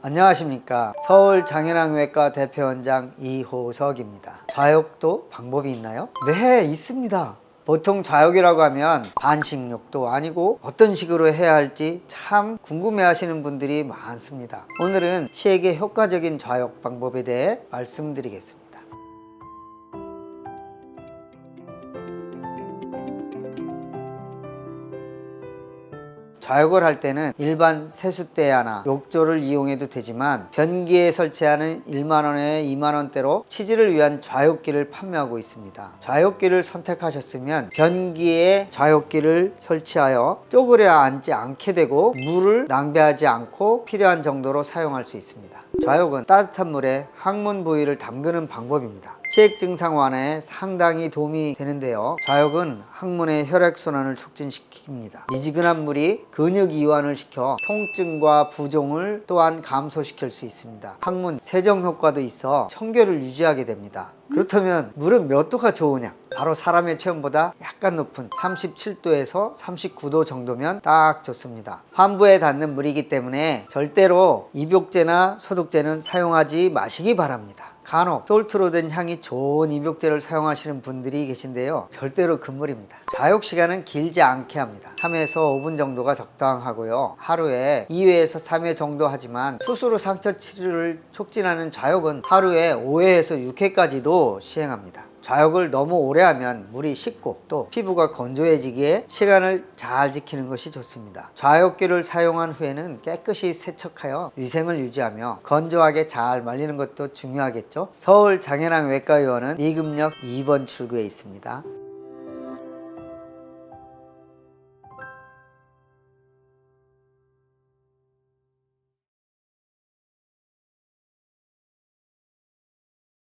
안녕하십니까. 서울 장현왕외과 대표원장 이호석입니다. 좌욕도 방법이 있나요? 네 있습니다. 보통 좌욕이라고 하면 반식욕도 아니고 어떤 식으로 해야 할지 참 궁금해 하시는 분들이 많습니다. 오늘은 치에게 효과적인 좌욕 방법에 대해 말씀드리겠습니다 좌욕을 할 때는 일반 세숫대야나 욕조를 이용해도 되지만 변기에 설치하는 1만원에 2만원대로 치질을 위한 좌욕기를 판매하고 있습니다. 좌욕기를 선택하셨으면 변기에 좌욕기를 설치하여 쪼그려 앉지 않게 되고 물을 낭비하지 않고 필요한 정도로 사용할 수 있습니다. 좌욕은 따뜻한 물에 항문 부위를 담그는 방법입니다. 치액 증상 완화에 상당히 도움이 되는데요. 좌욕은 항문의 혈액순환을 촉진시킵니다. 미지근한 물이 근육 이완을 시켜 통증과 부종을 또한 감소시킬 수 있습니다. 항문 세정 효과도 있어 청결을 유지하게 됩니다. 그렇다면 물은 몇 도가 좋으냐? 바로 사람의 체온보다 약간 높은 37도에서 39도 정도면 딱 좋습니다. 환부에 닿는 물이기 때문에 절대로 입욕제나 소독제는 사용하지 마시기 바랍니다. 간혹 솔트로 된 향이 좋은 입욕제를 사용하시는 분들이 계신데요. 절대로 금물입니다. 좌욕 시간은 길지 않게 합니다. 3에서 5분 정도가 적당하고요. 하루에 2회에서 3회 정도 하지만 수술 후 상처 치료를 촉진하는 좌욕은 하루에 5회에서 6회까지도 시행합니다. 좌욕을 너무 오래 하면 물이 식고 또 피부가 건조해지기에 시간을 잘 지키는 것이 좋습니다. 좌욕기를 사용한 후에는 깨끗이 세척하여 위생을 유지하며 건조하게 잘 말리는 것도 중요하겠죠. 서울 장현왕 외과의원은 미금역 2번 출구에 있습니다.